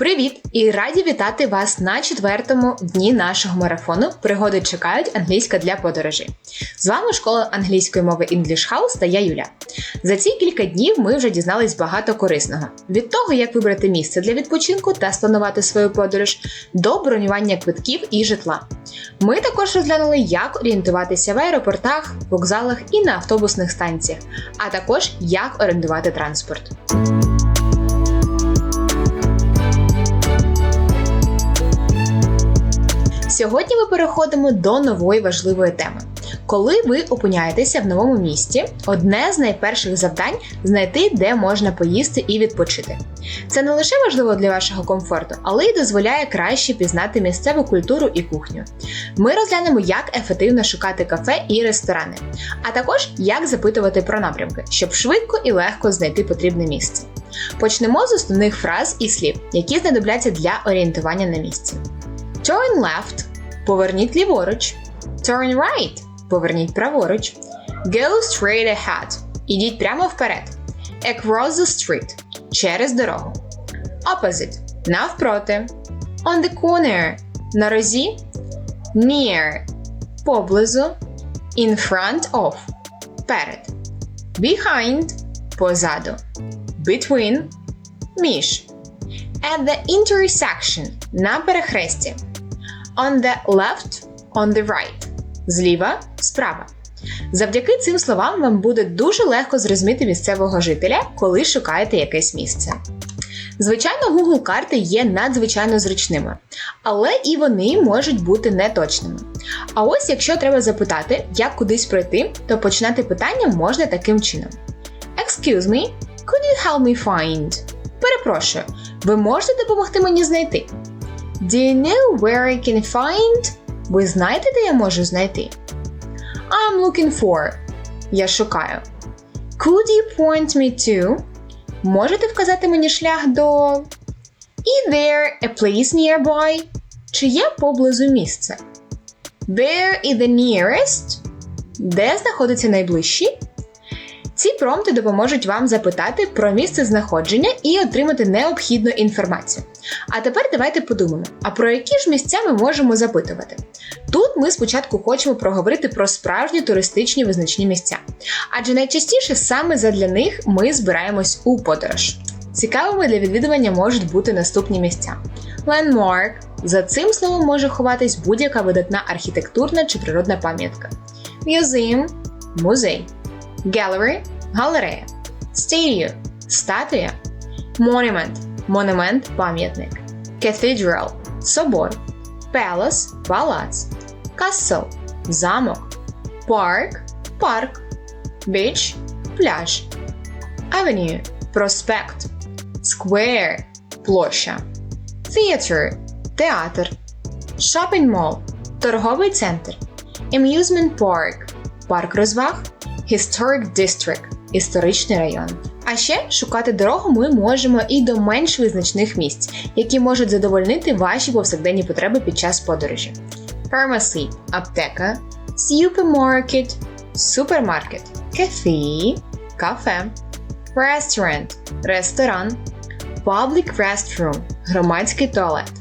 Привіт! І раді вітати вас на четвертому дні нашого марафону. Пригоди чекають англійська для подорожі. З вами школа англійської мови English House та я Юля. За ці кілька днів ми вже дізнались багато корисного: від того, як вибрати місце для відпочинку та спланувати свою подорож, до бронювання квитків і житла. Ми також розглянули, як орієнтуватися в аеропортах, вокзалах і на автобусних станціях, а також як орендувати транспорт. Сьогодні ми переходимо до нової важливої теми. Коли ви опиняєтеся в новому місті, одне з найперших завдань знайти, де можна поїсти і відпочити. Це не лише важливо для вашого комфорту, але й дозволяє краще пізнати місцеву культуру і кухню. Ми розглянемо, як ефективно шукати кафе і ресторани, а також як запитувати про напрямки, щоб швидко і легко знайти потрібне місце. Почнемо з основних фраз і слів, які знадобляться для орієнтування на місці. Turn left – поверніть ліворуч. Turn right – поверніть праворуч. Go straight ahead – ідіть прямо вперед. Across the street – через дорогу. Opposite – навпроти. On the corner – на розі. Near – поблизу. In front of – перед. Behind – позаду. Between – між. At the intersection – на перехресті. On the left, on the right. Зліва, справа. Завдяки цим словам вам буде дуже легко зрозуміти місцевого жителя, коли шукаєте якесь місце. Звичайно, Google карти є надзвичайно зручними, але і вони можуть бути неточними. А ось якщо треба запитати, як кудись пройти, то починати питання можна таким чином: Excuse me, could you help me find? Перепрошую, ви можете допомогти мені знайти? Do you know where I can find? Ви знаєте, де я можу знайти? I'm looking for. Я шукаю. Could you point me to? Можете вказати мені шлях до. Is there a place nearby? Чи є поблизу місце? Where is the nearest? Де знаходиться найближчий? Ці промпти допоможуть вам запитати про місце знаходження і отримати необхідну інформацію. А тепер давайте подумаємо, а про які ж місця ми можемо запитувати? Тут ми спочатку хочемо проговорити про справжні туристичні визначні місця, адже найчастіше саме задля них ми збираємось у подорож. Цікавими для відвідування можуть бути наступні місця: Landmark. За цим словом може ховатись будь-яка видатна архітектурна чи природна пам'ятка. Museum – музей. Gallery – галерея. Statue – статуя. Monument – монумент, пам'ятник. Cathedral – собор. Palace – палац. Castle – замок. Park – парк. Beach – пляж. Avenue – проспект. Square – площа. Theater – театр. Shopping Mall – торговий центр. Amusement Park – парк розваг. Historic District – історичний район. А ще шукати дорогу ми можемо і до менш визначних місць, які можуть задовольнити ваші повсякденні потреби під час подорожі. Pharmacy – аптека, Supermarket – супермаркет, Cafe – кафе, Restaurant – ресторан, Public Restroom – громадський туалет,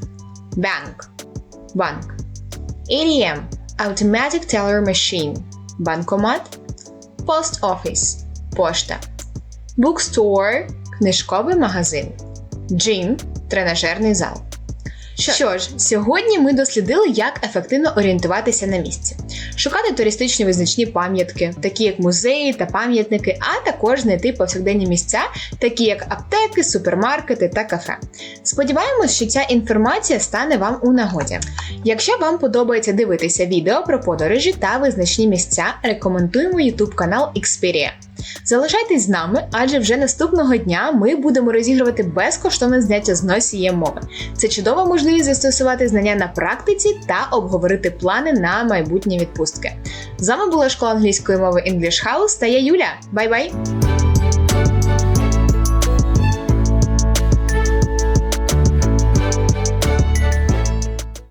Bank – банк, ATM – Automatic Teller Machine – банкомат. Post Office – пошта. Bookstore – книжковий магазин. Gym – тренажерний зал. Що ж, сьогодні ми дослідили, як ефективно орієнтуватися на місці, шукати туристичні визначні пам'ятки, такі як музеї та пам'ятники, а також знайти повсякденні місця, такі як аптеки, супермаркети та кафе. Сподіваємось, що ця інформація стане вам у нагоді. Якщо вам подобається дивитися відео про подорожі та визначні місця, рекомендуємо YouTube канал Xperia. Залишайтесь з нами, адже вже наступного дня ми будемо розігрувати безкоштовне зняття з носієм мови. Це чудова можливість застосувати знання на практиці та обговорити плани на майбутні відпустки. З вами була школа англійської мови English House та я Юля. Бай-бай!